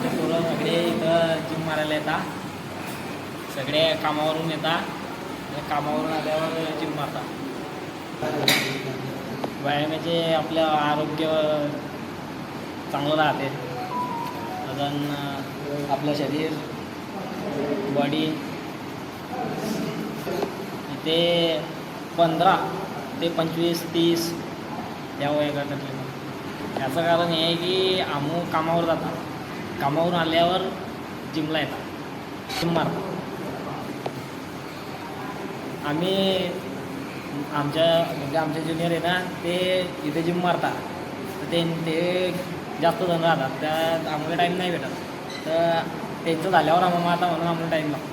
आमचे पोरं सगळे इथं जिम मारायला येतात. सगळे कामावरून येतात. कामावरून आल्यावर जिम मारतात. व्यायामाचे आपलं आरोग्य चांगलं राहते. अजून आपलं शरीर बॉडी इथे पंधरा ते पंचवीस तीस या वयोगटातले. याचं कारण हे आहे की आमू कामावर जातात. कामावरून आल्यावर जिमला येतात. जिम मारतात. आम्ही आमच्या म्हणजे आमचे ज्युनियर आहे ना ते इथे जिम मारतात. तर ते ते जास्त जण राहतात. त्यात आम्हाला टाईम नाही भेटत. तर त्यांचं झाल्यावर आम्हाला मारता म्हणून आम्हाला टाईम लागतो.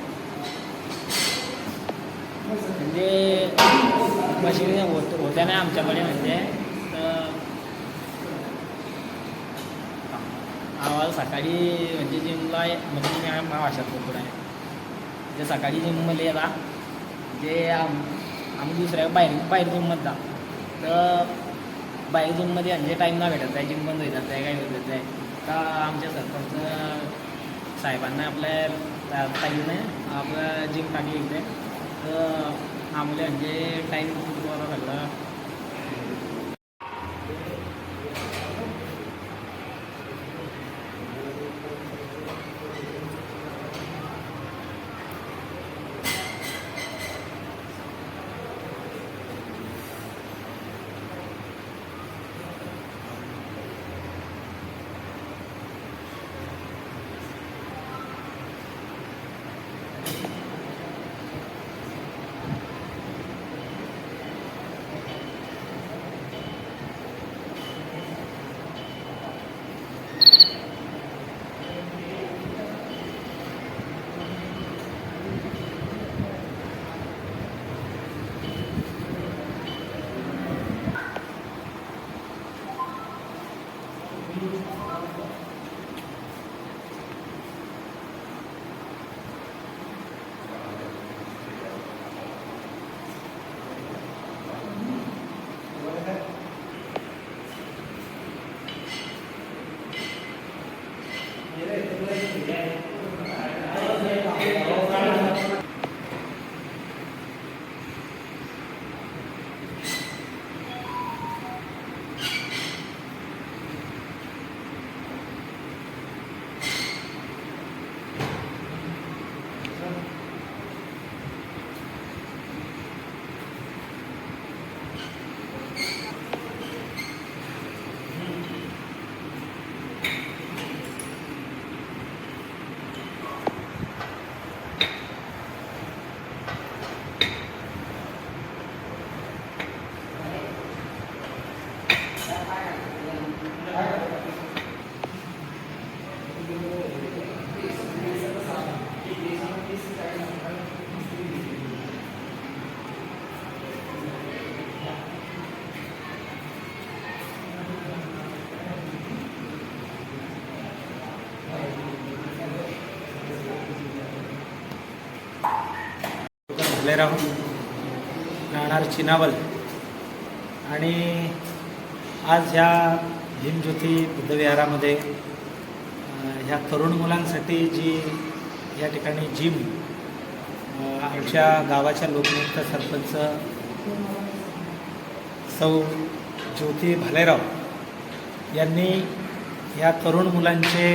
म्हणजे मशीन होत होत्या नाही आमच्याकडे म्हणजे तर आम्हाला सकाळी म्हणजे जिमला म्हणजे मी माझ्या बोलतो आहे जे सकाळी जिममध्ये येतात जे आम आम्ही दुसऱ्या बाहेर बाहेर जिममध्ये जा. तर बाहेर जिममध्ये म्हणजे टाईम नाही भेटत आहे. जिम बंद होतात आहे काय होतात आहे. तर आमच्या सरपंच साहेबांना आपल्या ताईने आपलं जिम टाकली इथे. तर आम्हाला म्हणजे टाईम बरं भालेराव राहणार चिनावल. आणि आज ह्या भीमज्योती बुद्धविहारामध्ये ह्या तरुण मुलांसाठी जी या ठिकाणी जिम आमच्या गावाच्या लोकनियुक्त सरपंच सौ ज्योती भालेराव यांनी या तरुण मुलांचे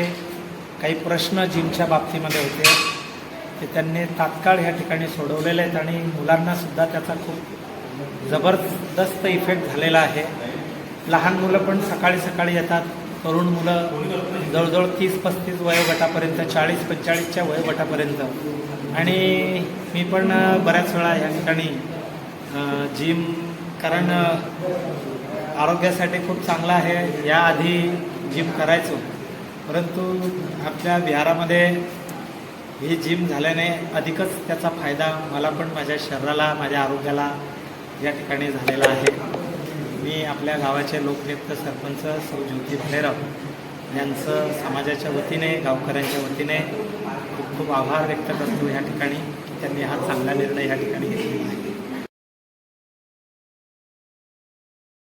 काही प्रश्न जिमच्या बाबतीमध्ये होते. ते त्यांनी तात्काळ ह्या ठिकाणी सोडवलेले आहेत आणि मुलांनासुद्धा त्याचा खूप जबरदस्त इफेक्ट झालेला आहे. लहान मुलं पण सकाळी सकाळी येतात. तरुण मुलं जवळजवळ तीस पस्तीस वयोगटापर्यंत चाळीस पंचेचाळीसच्या वयोगटापर्यंत. आणि मी पण बऱ्याच वेळा या ठिकाणी जिम कारण आरोग्यासाठी खूप चांगलं आहे. याआधी जिम करायचो. परंतु आपल्या विहारामध्ये ही जिम झाल्याने अधिकच त्याचा फायदा मला पण माझ्या शरीराला माझ्या आरोग्याला या ठिकाणी झालेला आहे. मी आपल्या गावाचे लोकनियुक्त सरपंच सौ ज्योती भालेराव यांचं समाजाच्या वतीने गावकऱ्यांच्या वतीने खूप खूप आभार व्यक्त करतो या ठिकाणी. त्यांनी हा चांगला निर्णय या ठिकाणी घेतलेला आहे.